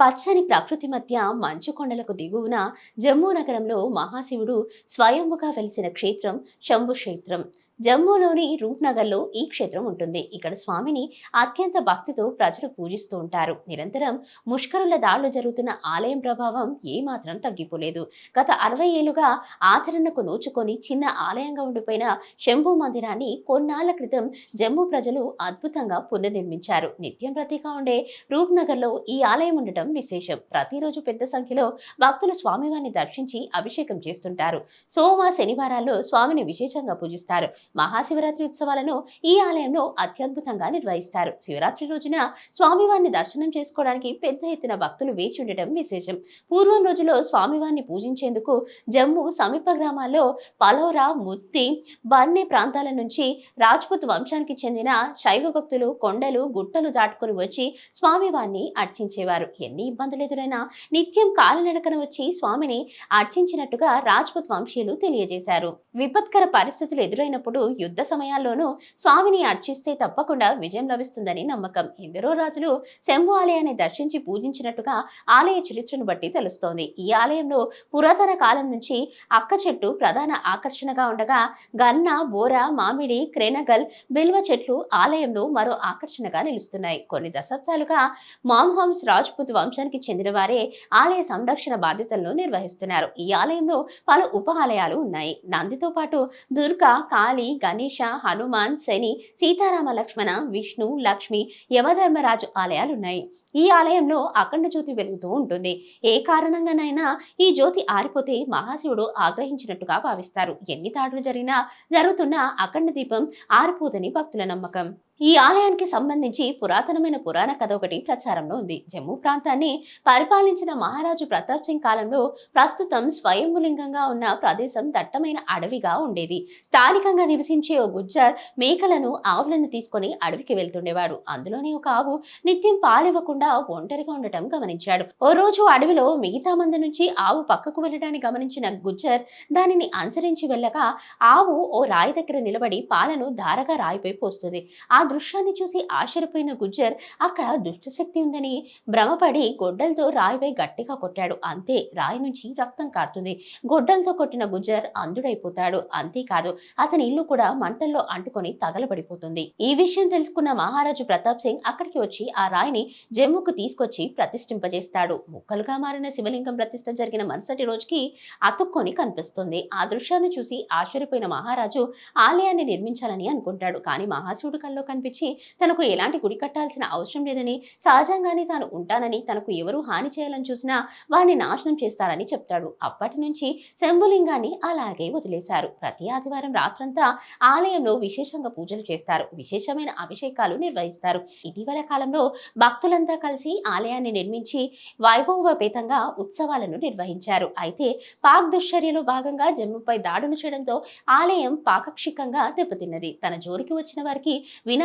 పచ్చని ప్రకృతి మధ్య మంచు కొండలకు దిగువన జమ్మూ నగరంలో మహాశివుడు స్వయంభుగా వెలిసిన క్షేత్రం శంభు క్షేత్రం జమ్మూలోని రూప్నగర్లో ఈ క్షేత్రం ఉంటుంది. ఇక్కడ స్వామిని అత్యంత భక్తితో ప్రజలు పూజిస్తూ ఉంటారు. నిరంతరం ముష్కరుల దాడులు జరుగుతున్న ఆలయం ప్రభావం ఏమాత్రం తగ్గిపోలేదు. గత అరవై ఏళ్ళుగా ఆదరణకు నోచుకొని చిన్న ఆలయంగా ఉండిపోయిన శంభు మందిరాన్ని కొన్నాళ్ళ క్రితం జమ్మూ ప్రజలు అద్భుతంగా పునర్నిర్మించారు. నిత్యం ప్రతిగా ఉండే రూప్నగర్లో ఈ ఆలయం ఉండటం విశేషం. ప్రతిరోజు పెద్ద సంఖ్యలో భక్తులు స్వామివారిని దర్శించి అభిషేకం చేస్తుంటారు. సోమ శనివారాల్లో స్వామిని విశేషంగా పూజిస్తారు. మహాశివరాత్రి ఉత్సవాలను ఈ ఆలయంలో అత్యద్భుతంగా నిర్వహిస్తారు. శివరాత్రి రోజున స్వామివారిని దర్శనం చేసుకోవడానికి పెద్ద ఎత్తున భక్తులు వేచి ఉండటం విశేషం. పూర్వం రోజుల్లో స్వామివారిని పూజించేందుకు జమ్మూ సమీప గ్రామాల్లో పలోరా ముత్తి బర్నే ప్రాంతాల నుంచి రాజ్పుత్ వంశానికి చెందిన శైవ భక్తులు కొండలు గుట్టలు దాటుకుని వచ్చి స్వామివారిని అర్చించేవారు. ఎన్ని ఇబ్బందులు ఎదురైనా నిత్యం కాలినడకన వచ్చి స్వామిని అర్చించినట్టుగా రాజ్పుత్ వంశీయులు తెలియజేశారు. విపత్కర పరిస్థితులు ఎదురైనప్పుడు యుద్ధ సమయాల్లోనూ స్వామిని అర్చిస్తే తప్పకుండా విజయం లభిస్తుందని నమ్మకం. ఎందరో రాజులు శంభు ఆలయాన్ని దర్శించి పూజించినట్టుగా ఆలయ చరిత్రను బట్టి తెలుస్తోంది. ఈ ఆలయంలో పురాతన కాలం నుంచి అక్క చెట్టు ప్రధాన ఆకర్షణగా ఉండగా గన్న బోర మామిడి క్రేనగల్ బిల్వ చెట్లు ఆలయంలో మరో ఆకర్షణగా నిలుస్తున్నాయి. కొన్ని దశాబ్దాలుగా మామ్హంస్ రాజ్పుత్ వంశానికి చెందిన వారే ఆలయ సంరక్షణ బాధ్యతలను నిర్వహిస్తున్నారు. ఈ ఆలయంలో పలు ఉప ఆలయాలు ఉన్నాయి. నందితో పాటు దుర్గా కాళి గణేష హనుమాన్ శని సీతారామ లక్ష్మణ విష్ణు లక్ష్మి యవధర్మరాజు ఆలయాలు ఉన్నాయి ఈ ఆలయంలో అఖండ జ్యోతి వెలుగుతూ ఉంటుంది. ఏ కారణంగానైనా ఈ జ్యోతి ఆరిపోతే మహాశివుడు ఆగ్రహించినట్టుగా భావిస్తారు. ఎన్ని దాడులు జరిగినా జరుగుతున్న అఖండ దీపం ఆరిపోదని భక్తుల నమ్మకం. ఈ ఆలయానికి సంబంధించి పురాతనమైన పురాణ కథ ఒకటి ప్రచారంలో ఉంది. జమ్మూ ప్రాంతాన్ని పరిపాలించిన మహారాజు ప్రతాప్ సింగ్ కాలంలో ప్రస్తుతం స్వయంభులింగంగా ఉన్న ప్రదేశం దట్టమైన అడవిగా ఉండేది. స్థానికంగా నివసించే ఓ గుజ్జర్ మేకలను ఆవులను తీసుకొని అడవికి వెళ్తుండేవాడు. అందులోని ఒక ఆవు నిత్యం పాలివ్వకుండా ఒంటరిగా ఉండటం గమనించాడు. ఓ రోజు అడవిలో మిగతా మంది నుంచి ఆవు పక్కకు వెళ్ళడాన్ని గమనించిన గుజ్జర్ దానిని అనుసరించి వెళ్ళగా ఆవు ఓ రాయి దగ్గర నిలబడి పాలను ధారగా రాయిపై పోస్తుంది. ఆ దృశ్యాన్ని చూసి ఆశ్చర్యపోయిన గుజ్జర్ అక్కడ దుష్టశక్తి ఉందని. భ్రమపడి గొడ్డలతో రాయిపై గట్టిగా కొట్టాడు. అంతే రాయి నుంచి రక్తం కారుతుంది. గొడ్డలతో కొట్టిన గుజ్జర్ అంధుడైపోతాడు. అంతేకాదు అతని ఇల్లు కూడా మంటల్లో అంటుకొని తగలబడిపోతుంది. ఈ విషయం తెలుసుకున్న మహారాజు ప్రతాప్ సింగ్ అక్కడికి వచ్చి ఆ రాయిని జమ్ముకు తీసుకొచ్చి ప్రతిష్ఠింపజేస్తాడు. ముక్కలుగా మారిన శివలింగం ప్రతిష్ఠ జరిగిన మరుసటి రోజుకి అతుక్కొని కనిపిస్తుంది. ఆ దృశ్యాన్ని చూసి ఆశ్చర్యపోయిన మహారాజు ఆలయాన్ని నిర్మించాలని అనుకుంటాడు. కానీ మహాశివుడు కల్లో అనిపించి తనకు ఎలాంటి గుడి కట్టాల్సిన అవసరం లేదని సహజంగానే తాను ఉంటానని తనకు ఎవరు హాని చేయాలని చూసినా వారిని నాశనం చేస్తారని చెప్తాడు. అప్పటి నుంచి శంభులింగాన్ని అలాగే వదిలేశారు. ప్రతి ఆదివారం రాత్రంతా ఆలయంలో విశేషంగా పూజలు చేస్తారు. విశేషమైన అభిషేకాలు నిర్వహిస్తారు. ఇటీవల కాలంలో భక్తులంతా కలిసి ఆలయాన్ని నిర్మించి వైభవపేతంగా ఉత్సవాలను నిర్వహించారు. అయితే పాక్ దుశ్చర్యలో భాగంగా జమ్ముపై దాడులు చేయడంతో ఆలయం పాకక్షికంగా దెబ్బతిన్నది. తన జోలికి వచ్చిన వారికి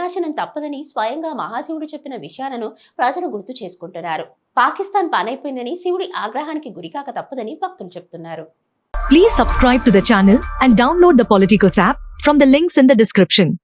వినాశనం తప్పదని స్వయంగా మహాశివుడు చెప్పిన విషయాలను ప్రజలు గుర్తు చేసుకుంటున్నారు. పాకిస్తాన్ పానైపోయిందని శివుడి ఆగ్రహానికి గురికాక తప్పదని భక్తులు చెప్తున్నారు. Please subscribe to the channel and download the Politicos app from the links in the description